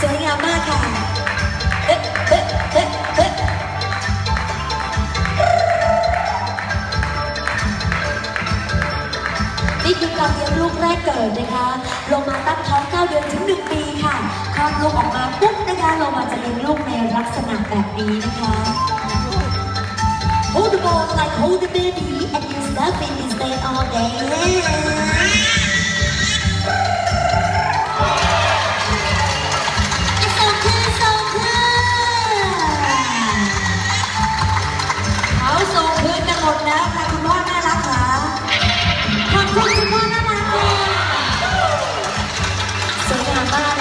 สวยงามมากค่ะนี่คือการเลี้ยงลูกแรกเกิดนะคะ ลงมาตั้งท้อง9เดือนถึง 1 ปีค่ะคลอดลูกออกมาปุ๊บนะคะเรามาจะเลี้ยงลูกในลักษณะแบบนี้นะคะ Hold the ball like hold the baby and you stuff it and stay all day. มาก